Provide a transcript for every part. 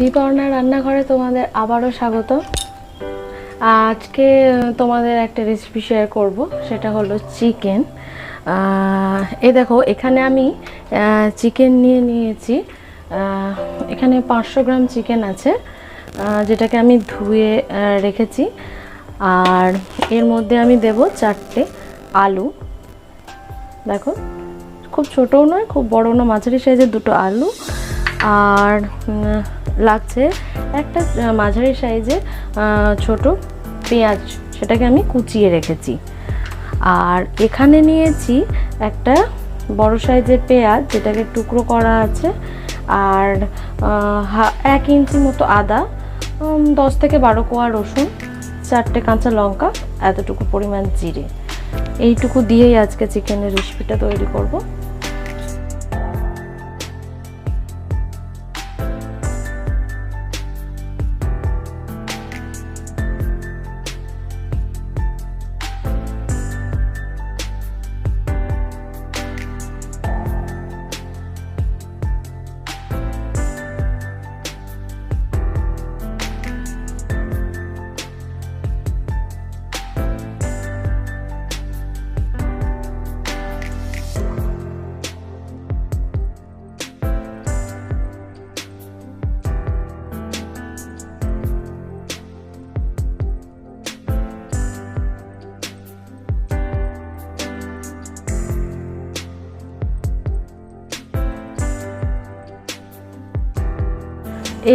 বিপর্ণা রান্নাঘরে তোমাদের আবারও স্বাগত। আজকে তোমাদের একটা রেসিপি শেয়ার করব, সেটা হলো চিকেন এই দেখো, এখানে আমি চিকেন নিয়ে নিয়েছি। এখানে পাঁচশো গ্রাম চিকেন আছে যেটাকে আমি ধুয়ে রেখেছি। আর এর মধ্যে আমি দেব চারটে আলু। দেখো, খুব ছোটও নয়, খুব বড়ও না মাঝারি সাইজের দুটো আলু। আর লাগছে একটা মাঝারি সাইজে ছোট পেঁয়াজ, সেটাকে আমি কুচিয়ে রেখেছি। আর এখানে নিয়েছি একটা বড় সাইজের পেঁয়াজ, যেটাকে টুকরো করা আছে, আর এক ইঞ্চি মতো আদা দশ থেকে বারো কোয়া রসুন, চারটে কাঁচা লঙ্কা, এতটুকু পরিমাণ জিরে। এইটুকু দিয়েই আজকে চিকেনের রেসিপিটা তৈরি করব।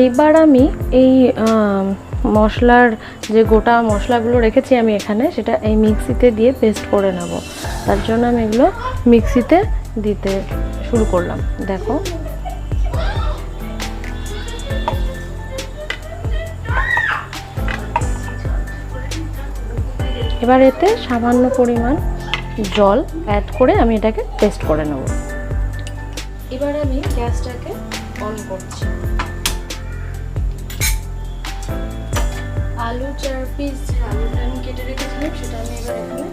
এইবার আমি এই মশলার যে গোটা মশলাগুলো রেখেছি আমি এখানে, সেটা এই মিক্সিতে দিয়ে পেস্ট করে নেব। তার জন্য আমি এগুলো মিক্সিতে দিতে শুরু করলাম। দেখো। এবার এতে সামান্য পরিমাণ জল অ্যাড করে আমি এটাকে পেস্ট করে নেব। এবার আমি গ্যাসটাকে অন করছি। পিস যে আলুটা আমি কেটে রেখেছিলাম, সেটা আমি এবার এখানে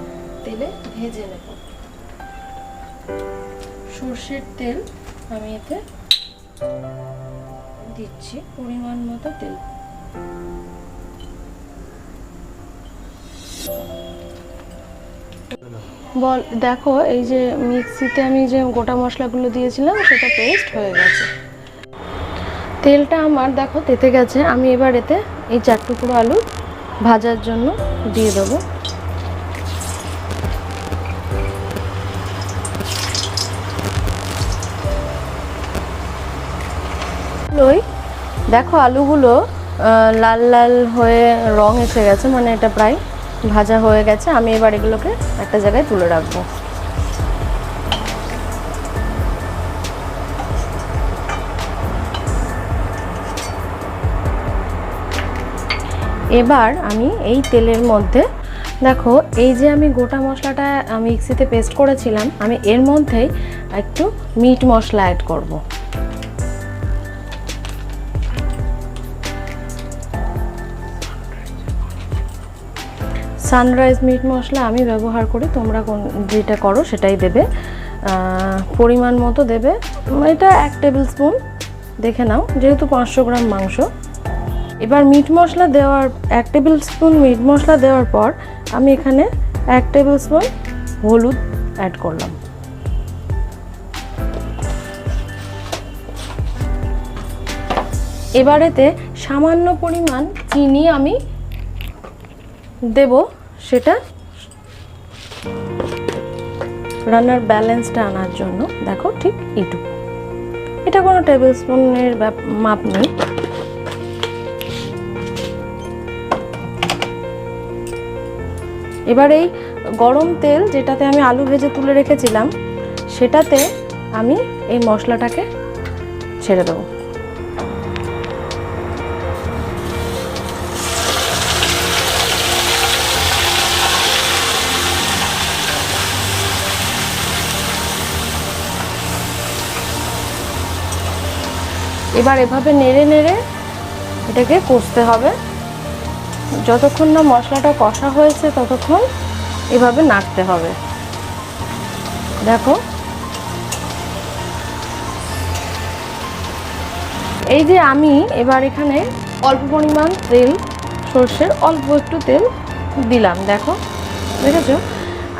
তেলে ভেজে নেব। সর্ষের তেল আমি এতে দিচ্ছি পরিমাণ মতো তেল। বল, দেখো এই যে মিক্সিতে আমি যে গোটা মশলাগুলো দিয়েছিলাম, সেটা পেস্ট হয়ে গেছে। তেলটা আমার, দেখো, তেতে গেছে। আমি এবার এতে এই চার টুকরো আলু ভাজার জন্য দিয়ে দেবো। দেখো আলুগুলো লাল লাল হয়ে রং এসে গেছে মানে এটা প্রায় ভাজা হয়ে গেছে। আমি এবার এগুলোকে একটা জায়গায় তুলে রাখব। এবার আমি এই তেলের মধ্যে, দেখো, এই যে আমি গোটা মশলাটা মিক্সিতে পেস্ট করেছিলাম, আমি এর মধ্যেই একটু মিট মশলা অ্যাড করব। সানরাইজ মিট মশলা আমি ব্যবহার করি, তোমরা কোন যেটা করো সেটাই দেবে। পরিমাণ মতো দেবে। এটা এক টেবিল স্পুন দেখে নাও, যেহেতু পাঁচশো গ্রাম মাংস। এবার মিট মশলা দেওয়ার, এক টেবিল স্পুন মিট মশলা দেওয়ার পর আমি এখানে এক টেবিল স্পুন হলুদ অ্যাড করলাম। এবারেতে সামান্য পরিমাণ চিনি আমি দেব, সেটা রান্নার ব্যালেন্সটা আনার জন্য। দেখো ঠিক এইটুকু। এটা কোনো টেবিল স্পুনের মাপ নেই। এবার এই গরম তেল যেটাতে আমি আলু ভেজে তুলে রেখেছিলাম, সেটাতে আমি এই মশলাটাকে ছেড়ে দেবো। এবার এভাবে নেড়ে নেড়ে এটাকে কষতে হবে। যতক্ষণ না মশলাটা কষা হয়েছে, ততক্ষণ এভাবে নাড়তে হবে। দেখো। এই যে আমি এবার এখানে অল্প পরিমাণ তেল, সর্ষের অল্প একটু তেল দিলাম। দেখো, দেখেছ?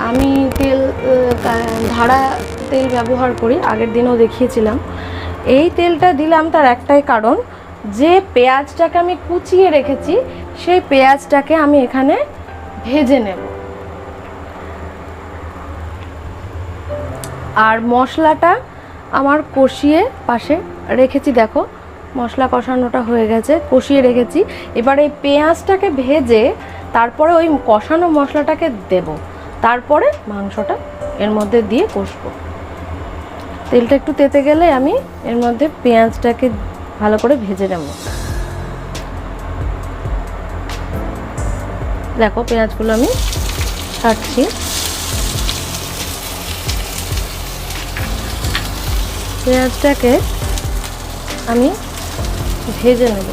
আমি তেল ধারা তেল ব্যবহার করি, আগের দিনও দেখিয়েছিলাম। এই তেলটা দিলাম তার একটাই কারণ যে পেঁয়াজটাকে আমি কুচিয়ে রেখেছি, সেই পেঁয়াজটাকে আমি এখানে ভেজে নেব। আর মশলাটা আমার কষিয়ে পাশে রেখেছি, দেখো, মশলা কষানোটা হয়ে গেছে, কষিয়ে রেখেছি। এবার এই পেঁয়াজটাকে ভেজে তারপরে ওই কষানো মশলাটাকে দেব। তারপরে মাংসটা এর মধ্যে দিয়ে কষবো। তেলটা একটু তেতে গেলে আমি এর মধ্যে পেঁয়াজটাকে ভালো করে ভেজে নেব। দেখো পেঁয়াজগুলো আমি কাটছি পেঁয়াজটাকে আমি ভেজে নেব।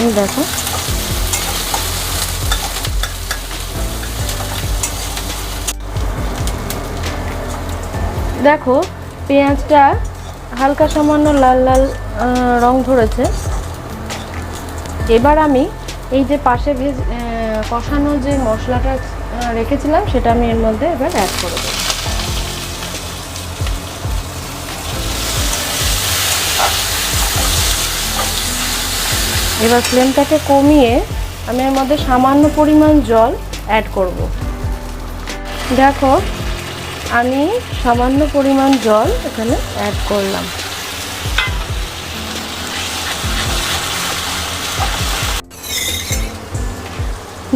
এই দেখো দেখো, পেঁয়াজটা হালকা সামান্য লাল লাল রং ধরেছে। এবার আমি এই যে পাশে ভেজ কষানো যে মশলাটা রেখেছিলাম, সেটা আমি এর মধ্যে এবার অ্যাড করে দেবো। এবার ফ্লেমটাকে কমিয়ে আমি এর মধ্যে সামান্য পরিমাণ জল অ্যাড করব। দেখো আমি সামান্য পরিমাণ জল এখানে অ্যাড করলাম।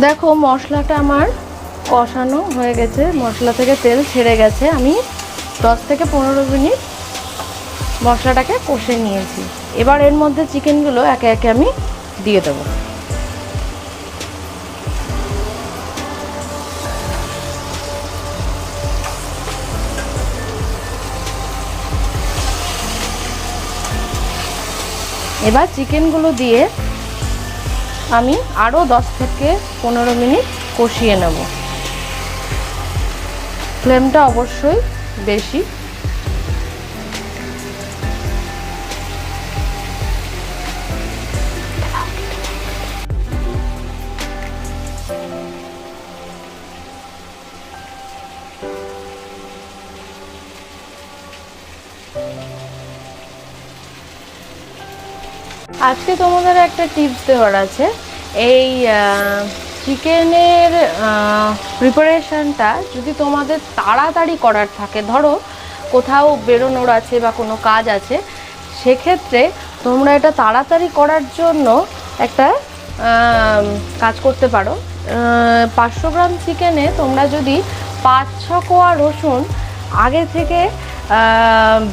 দেখো, মশলাটা আমার কষানো হয়ে গেছে। মশলা থেকে তেল ছেড়ে গেছে। আমি দশ থেকে পনেরো মিনিট মশলাটাকে কষে নিয়েছি। এবার এর মধ্যে চিকেনগুলো একে একে আমি দিয়ে দেবো। এবার চিকেনগুলো দিয়ে আমি আরও দশ থেকে পনেরো মিনিট কষিয়ে নেব। ফ্লেমটা অবশ্যই বেশি। আজকে তোমাদের একটা টিপস দেওয়ার আছে। এই চিকেনের প্রিপারেশনটা যদি তোমাদের তাড়াতাড়ি করার থাকে, ধরো কোথাও বেরোনোর আছে বা কোনো কাজ আছে, সেক্ষেত্রে তোমরা এটা তাড়াতাড়ি করার জন্য একটা কাজ করতে পারো। পাঁচশো গ্রাম চিকেনে তোমরা যদি পাঁচ, ছ কোয়া রসুন আগে থেকে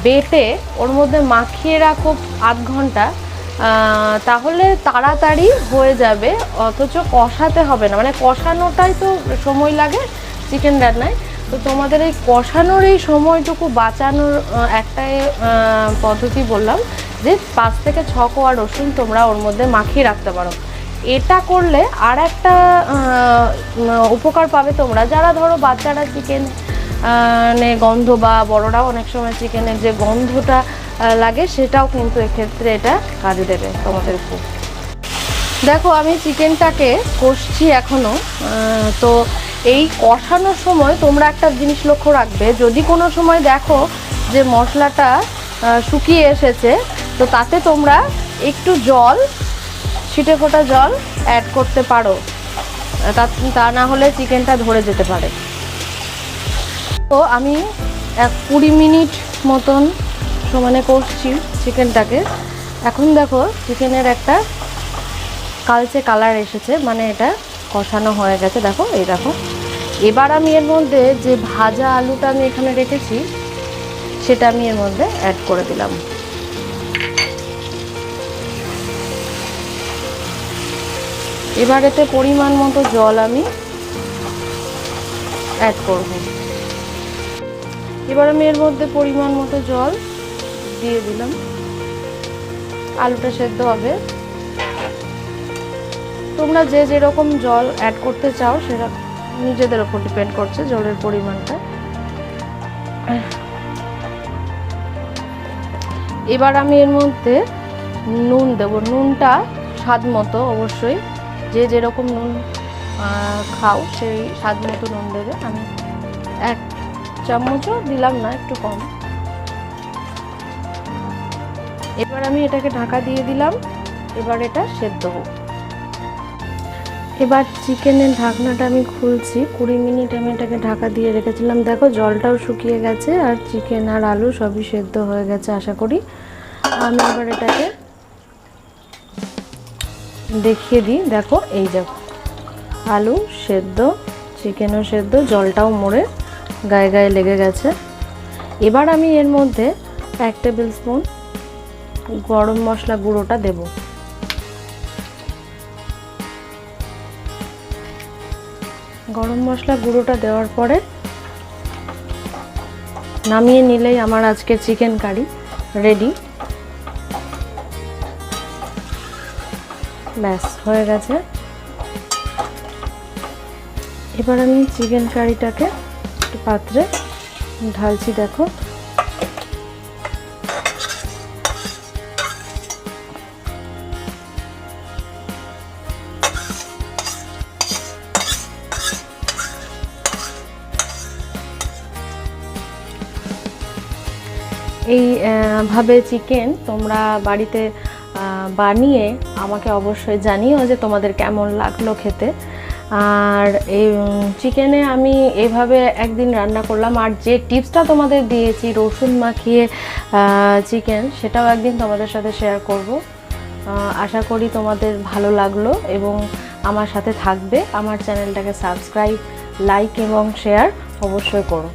বেটে ওর মধ্যে মাখিয়ে রাখো আধ ঘণ্টা তাহলে তাড়াতাড়ি হয়ে যাবে, অথচ কষাতে হবে না। মানে কষানোটাই তো সময় লাগে চিকেন রান্নায়। তো তোমাদের এই কষানোর এই সময়টুকু বাঁচানোর একটাই পদ্ধতি বললাম যে পাঁচ থেকে ছ কোয়া রসুন তোমরা ওর মধ্যে মাখিয়ে রাখতে পারো। এটা করলে আর একটা উপকার পাবে তোমরা। যারা ধরো বাচ্চারা চিকেন গন্ধ বা বড়রাও অনেক সময় চিকেনের যে গন্ধটা লাগে, সেটাও কিন্তু এক্ষেত্রে এটা কাজে দেবে তোমাদের খুব দেখো, আমি চিকেনটাকে কষছি এখনও তো এই কষানোর সময় তোমরা একটা জিনিস লক্ষ্য রাখবে, যদি কোনো সময় দেখো যে মশলাটা শুকিয়ে এসেছে, তো তাতে তোমরা একটু জল, ছিটে ফোটা জল অ্যাড করতে পারো। তা না হলে চিকেনটা ধরে যেতে পারে। তো আমি এক কুড়ি মিনিট মতন সমানে করছি চিকেনটাকে। এখন দেখো, চিকেনের একটা কালচে কালার এসেছে মানে এটা কষানো হয়ে গেছে, দেখো, এই দেখো। এবার আমি এর মধ্যে যে ভাজা আলুটা আমি এখানে রেখেছি, সেটা আমি এর মধ্যে অ্যাড করে দিলাম। এবার এতে পরিমাণ মতো জল আমি অ্যাড করব। এবার আমি এর মধ্যে পরিমাণ মতো জল দিয়ে দিলাম। আলুটা সেদ্ধ হবে। তোমরা যে যেরকম জল অ্যাড করতে চাও, সেটা নিজেদের ওপর ডিপেন্ড করছে জলের পরিমাণটা। এবার আমি এর মধ্যে নুন দেব। নুনটা স্বাদ মতো অবশ্যই। যে যেরকম নুন খাও, সেই স্বাদ মতো নুন দেবে। আমি এক চামচও দিলাম না, একটু কম। এবার আমি এটাকে ঢাকা দিয়ে দিলাম। এবার এটা সেদ্ধ হোক। এবার চিকেনের ঢাকনাটা আমি খুলছি। কুড়ি মিনিট আমি এটাকে ঢাকা দিয়ে রেখেছিলাম। দেখো জলটাও শুকিয়ে গেছে আর চিকেন আর আলু সবই সেদ্ধ হয়ে গেছে আশা করি। আমি এবার এটাকে দেখিয়ে দিই। দেখো এই দেখো আলু সেদ্ধ, চিকেনও সেদ্ধ, জলটাও মরে গায়ে গায়ে লেগে গেছে। এবার আমি এর মধ্যে এক টেবিল স্পুন গরম মশলা গুঁড়োটা দেব। গরম মশলা গুঁড়োটা দেওয়ার পরে নামিয়ে নিলেই আমার আজকে চিকেন কারি রেডি। ব্যাস, হয়ে গেছে। এবার আমি চিকেন কারিটাকে একটু পাত্রে ঢালছি, দেখো। এই ভাবে চিকেন তোমরা বাড়িতে বানিয়ে আমাকে অবশ্যই জানিও যে তোমাদের কেমন লাগল খেতে। আর এই চিকেনে আমি এভাবে একদিন রান্না করলাম। আর যে টিপসটা তোমাদের দিয়েছি, রসুন মাখিয়ে চিকেন, সেটাও একদিন তোমাদের সাথে শেয়ার করব। আশা করি তোমাদের ভালো লাগল এবং আমার সাথে থাকবে। আমার চ্যানেলটাকে সাবস্ক্রাইব লাইক এবং শেয়ার অবশ্যই করো।